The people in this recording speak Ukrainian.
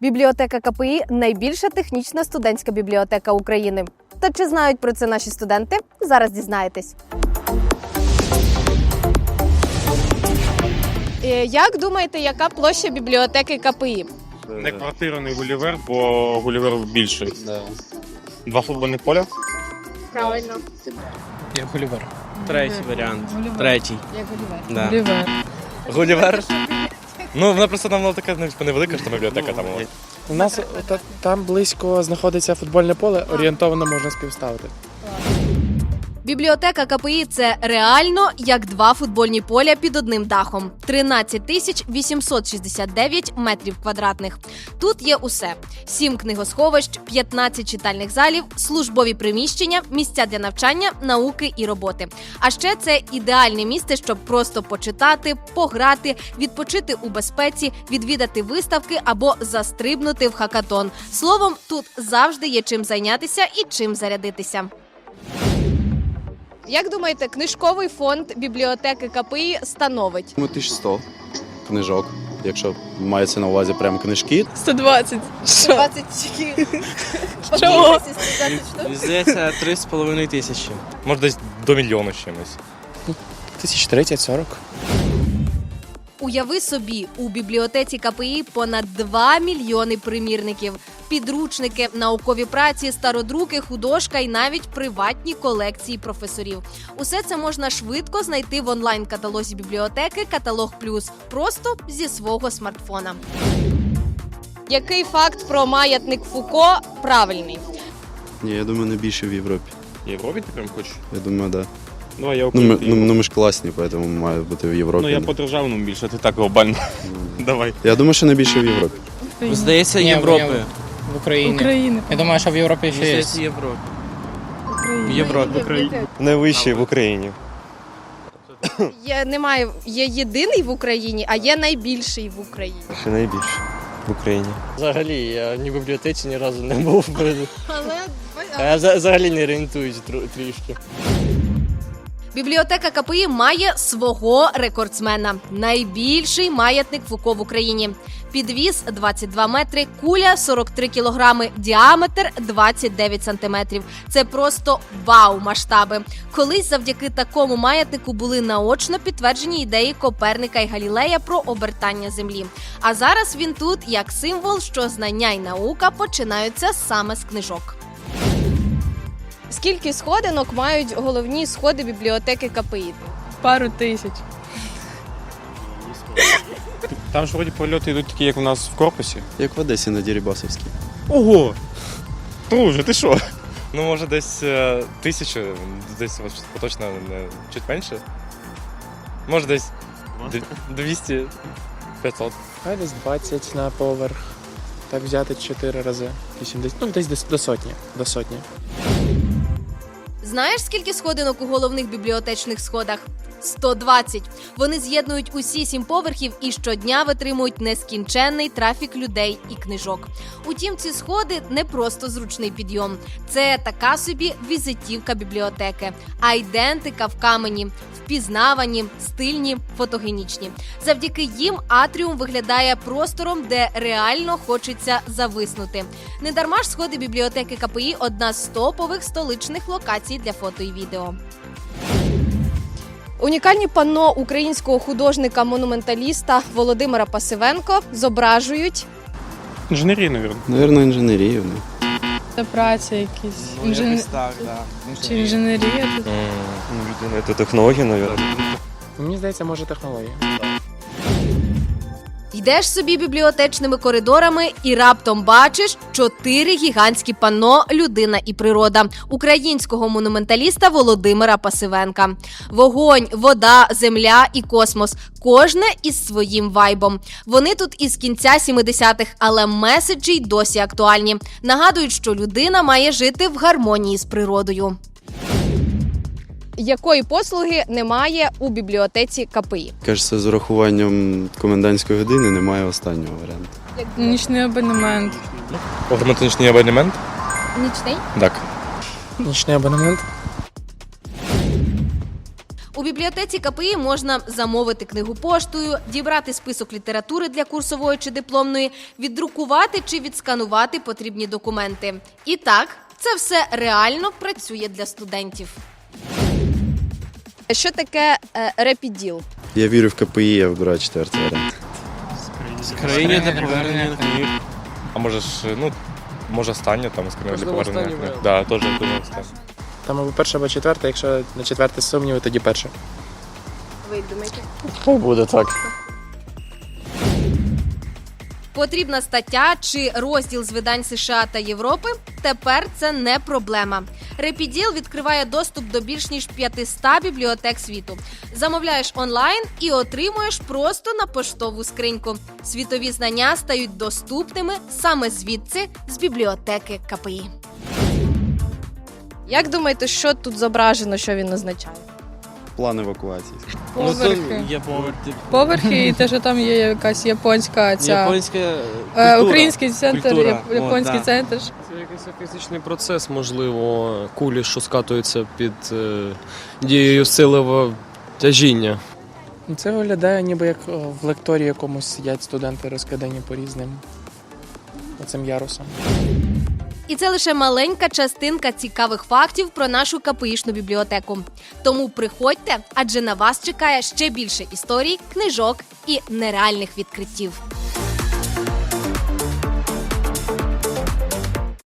Бібліотека КПІ найбільша технічна студентська бібліотека України. Та чи знають про це наші студенти? Зараз дізнаєтесь. Е, Як думаєте, яка площа бібліотеки КПІ? Не квартира, не Гулівер, бо Гулівер більший. Да. Два футбольних поля. Правильно. Як Гулівер. Третій варіант. Третій. Як Гулівер. Да. Гулівер. Гулівер. Ну, вона просто там була така ну, типу, невелика, що там бібліотека там. була. У нас та- там близько знаходиться футбольне поле, орієнтовно можна співставити. Бібліотека КПІ це реально як два футбольні поля під одним дахом. 13 тисяч 869 метрів квадратних. Тут є усе: сім книгосховищ, 15 читальних залів, службові приміщення, місця для навчання, науки і роботи. А ще це ідеальне місце, щоб просто почитати, пограти, відпочити у безпеці, відвідати виставки або застрибнути в хакатон. Словом, тут завжди є чим зайнятися і чим зарядитися. Як думаєте, книжковий фонд бібліотеки КПІ становить? Ну, 1100 книжок, якщо мається на увазі прям книжки. 120. Що? 20 Чого? Здається, 3,5 тисячі. Може, десь до мільйону чимось. Тисяч 30-40. Уяви собі, у бібліотеці КПІ понад 2 мільйони примірників, підручники, наукові праці, стародруки, художка і навіть приватні колекції професорів. Усе це можна швидко знайти в онлайн-каталозі бібліотеки Каталог Плюс просто зі свого смартфона. Який факт про маятник Фуко правильний? Ні, я думаю, не більше в Європі. В Європі ти прям хочеш? Я думаю, да. Давай я Ну ми, ну, ну, ми ж класні, тому має бути в Європі. Ну я по державному більше, ти так глобально. Давай. Я думаю, що не більше в Європі. Здається, Ні, Європи. Україні. України. Я думаю, що в Європі ще є. Здається, Європи. В Європі. Найвищий в Україні. Є немає є єдиний в Україні, а є найбільший в Україні. Ще найбільше в Україні. Взагалі, я ні в бібліотеці ні разу не був. Але А я взагалі не орієнтуюсь трішки. Бібліотека КПІ має свого рекордсмена. Найбільший маятник Фуко в Україні. Підвіз 22 метри, куля 43 кілограми, діаметр 29 сантиметрів. Це просто вау масштаби. Колись завдяки такому маятнику були наочно підтверджені ідеї Коперника і Галілея про обертання землі. А зараз він тут як символ, що знання й наука починаються саме з книжок. Скільки сходинок мають головні сходи бібліотеки КПІ? Пару тисяч. Там ж вроді польоти йдуть такі, як у нас в корпусі. Як в Одесі на Дірібасовській. Ого! Друже, ти що? Ну, може, десь е, тисячу, десь от поточно не, чуть менше. Може, десь д- 200 500. Хай десь 20 на поверх. Так взяти 4 рази. 80. Ну, десь десь до сотні. До сотні. Знаєш, скільки сходинок у головних бібліотечних сходах? 120. Вони з'єднують усі сім поверхів і щодня витримують нескінченний трафік людей і книжок. Утім, ці сходи не просто зручний підйом. Це така собі візитівка бібліотеки, айдентика в камені, впізнавані, стильні, фотогенічні. Завдяки їм атріум виглядає простором, де реально хочеться зависнути. Недарма ж сходи бібліотеки КПІ одна з топових столичних локацій для фото і відео. Унікальні панно українського художника-монументаліста Володимира Пасивенко зображують Інженерію, мабуть. Навірно, інженерія. ну. Це праця якісь. Ну, Інжен... так. Чи інженерія? Ну, це технологія, мабуть. Мені здається, може технологія. Йдеш собі бібліотечними коридорами і раптом бачиш чотири гігантські панно Людина і природа українського монументаліста Володимира Пасивенка. Вогонь, вода, земля і космос. Кожне із своїм вайбом. Вони тут із кінця 70-х, але меседжі й досі актуальні. Нагадують, що людина має жити в гармонії з природою. Якої послуги немає у бібліотеці КПІ? Кажеться, з урахуванням комендантської години немає останнього варіанту. Нічний абонемент. Автоматичний абонемент? Нічний? Так. Нічний абонемент. У бібліотеці КПІ можна замовити книгу поштою, дібрати список літератури для курсової чи дипломної, віддрукувати чи відсканувати потрібні документи. І так, це все реально працює для студентів. Що таке е, репіділ? Я вірю в КПІ, я вибираю четвертий варіант. Скриня та повернення книг. А може ж, ну, може останнє там скриню для повернення. книг. Да, теж думаю, останнє. Там або перше, або четверте, якщо на четверте сумніви, тоді перше. Ви думаєте? Хай буде так. Потрібна стаття чи розділ з видань США та Європи. Тепер це не проблема. Репіділ відкриває доступ до більш ніж 500 бібліотек світу. Замовляєш онлайн і отримуєш просто на поштову скриньку. Світові знання стають доступними саме звідси з бібліотеки КПІ. Як думаєте, що тут зображено, що він означає? План евакуації. Поверхи. Є поверхи. Поверхи і те, що там є якась японська ця Японська е, український центр, Культура. японський О, да. центр. Це якийсь фізичний процес, можливо, кулі, що скатуються під е, дією силового тяжіння. Ну, Це виглядає ніби як в лекторії якомусь сидять студенти розкидані по різним оцим ярусам. І це лише маленька частинка цікавих фактів про нашу КПІшну бібліотеку. Тому приходьте, адже на вас чекає ще більше історій, книжок і нереальних відкриттів.